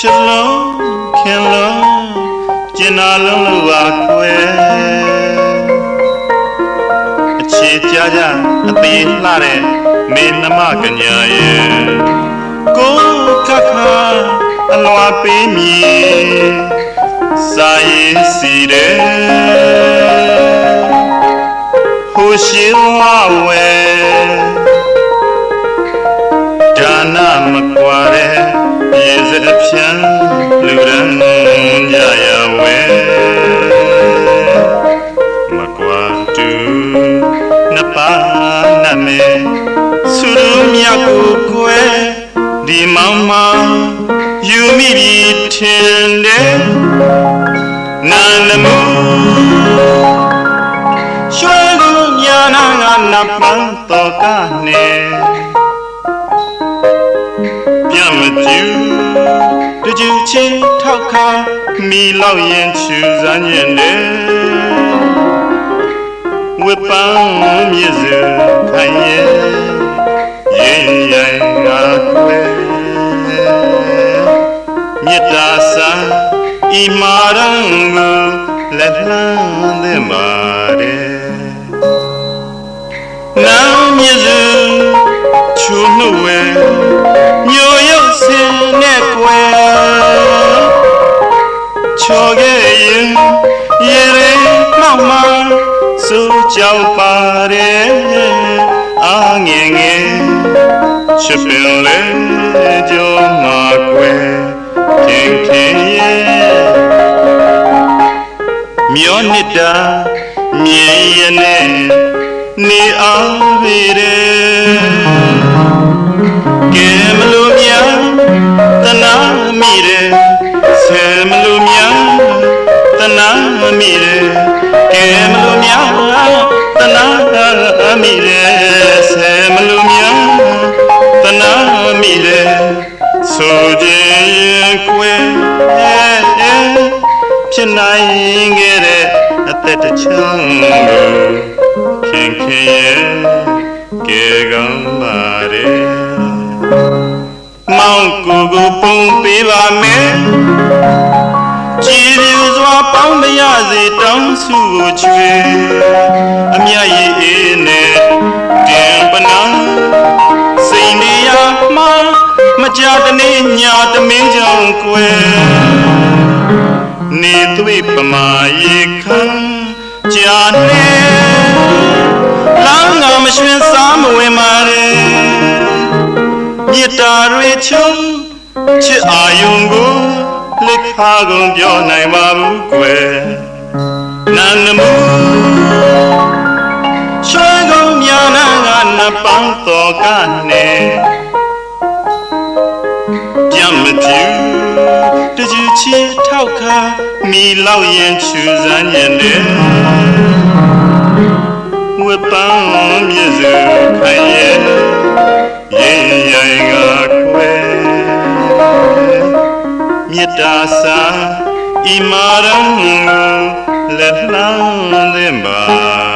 ချစ်လုံးခင်လုံးကျင်နာလုံးလို့ပါခွဲအခြေကြကြအသေးလှတဲ့မေနမကညာရဲ့ကိုယ်ခခအလွာပေးမည်စာရေးစီတဲ့ဟိုရှိဝဝဲဒါနမကွာတဲ့ ရေစက်ဖြန်းလူရန်ကြရဝဲမကွာတူနှစ်ပါးနမေသူတို့မြတ်ကိုကွယ်ဒီမောင်မောင်ယူမိပြီထင်တယ်နန္ဒမူရွှေကူညာနာငါနပန်းတော်ကနေ ပြမကျူတကျူချင်းထောက်ခါမိလောက်ရင်ချူစမ်းရင်လေဝပန်းမြစ်စုခိုင်ရဲ့ရင်ရိုင်ငါကွယ်မြတ်တာဆာဤမာရံကိုလက်လှမ်းသင့်ပါတယ် ချော်ခဲ့ရင်ရေရဲမှောက်မှစူးကြောက်ပါတယ်အာငယ်ငယ်ချစ်ပင်လေကြောမှာကွယ်ခင်ခင်ရဲ့မျောနှစ်တာမြင်ရနဲ့နေအောင်ပြီတဲ့ကဲ မိတယ်ကဲမလို့များတနာမိတယ်ဆယ်မလို့များတနာမိတယ်ဆိုကြရင်ကွယ်ဖြစ်နိုင်ခဲ့တဲ့အသက်တစ်ချမ်းကိုခင်ခင်ရဲ့ကဲကောင်းပါတယ်မောင်ကိုကိုပုံပေးပါမယ်ကြည် ပြူစွာပေါင်းမရစေတောင်းစုကိုချွေအမြတ်ရည်အေးနဲ့တင်ပနာစိန်နေရမှာမကြတနေ့ညာတမင်းကြောင့်ကွယ်နေသွေးပမာရေခံကြာနေလောင်းငါမရွှင်စားမဝင်ပါနဲ့မြစ်တာတွေချုံချစ်အာယုံကို လက်ခါကုန်ပြောနိုင်ပါဘူးကွယ်နန္ဒမူရွှေကုန်မြန်နာငါနပန်းတော်ကနေပြမပြူတကြူချီထောက်ခါမိလောက်ရင်ချူစမ်းရင်လေ တ်တာစာဤမာရံကိုလက်လှမ်းသင်ပါ